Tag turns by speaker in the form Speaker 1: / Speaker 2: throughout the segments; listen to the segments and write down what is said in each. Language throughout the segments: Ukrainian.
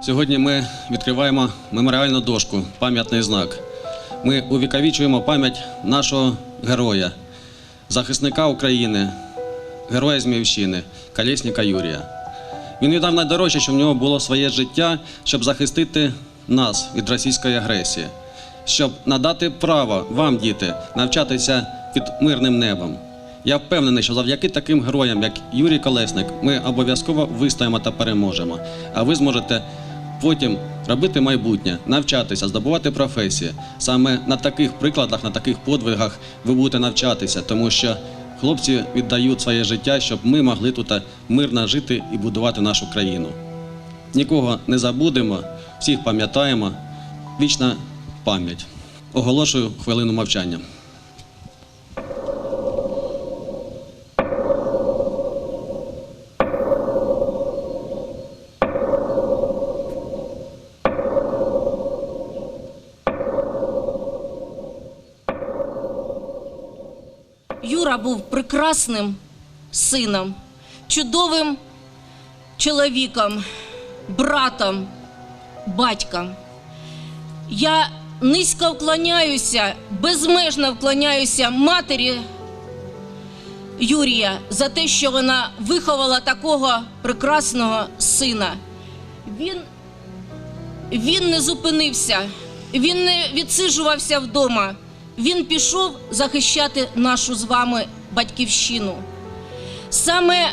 Speaker 1: Сьогодні ми відкриваємо меморіальну дошку, пам'ятний знак. Ми увіковічуємо пам'ять нашого героя, захисника України, героя Зміївщини, Колєсника Юрія. Він віддав найдорожче, що в нього було своє життя, щоб захистити нас від російської агресії, щоб надати право вам, діти, навчатися під мирним небом. Я впевнений, що завдяки таким героям, як Юрій Колесник, ми обов'язково вистоїмо та переможемо. А ви зможете потім робити майбутнє, навчатися, здобувати професії. Саме на таких прикладах, на таких подвигах ви будете навчатися, тому що хлопці віддають своє життя, щоб ми могли тут мирно жити і будувати нашу країну. Нікого не забудемо, всіх пам'ятаємо. Вічна пам'ять. Оголошую хвилину мовчання.
Speaker 2: Юра був прекрасним сином, чудовим чоловіком, братом, батьком. Я низько вклоняюся, безмежно вклоняюся матері Юрія за те, що вона виховала такого прекрасного сина. Він, він не зупинився, він не відсиджувався вдома. Він пішов захищати нашу з вами батьківщину. Саме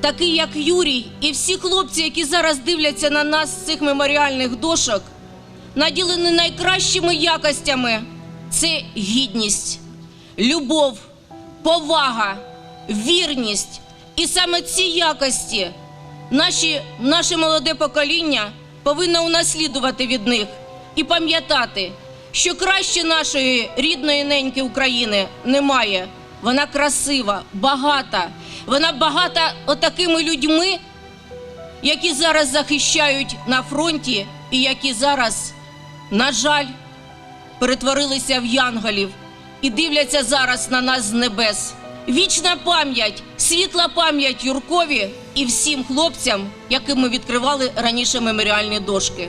Speaker 2: такий, як Юрій, і всі хлопці, які зараз дивляться на нас з цих меморіальних дошок, наділені найкращими якостями це гідність, любов, повага, вірність. І саме ці якості наші, наше молоде покоління повинно унаслідувати від них і пам'ятати, що краще нашої рідної неньки України немає. Вона красива, багата. Вона багата отакими людьми, які зараз захищають на фронті і які зараз, на жаль, перетворилися в янголів і дивляться зараз на нас з небес. Вічна пам'ять, світла пам'ять Юркові і всім хлопцям, яким ми відкривали раніше меморіальні дошки.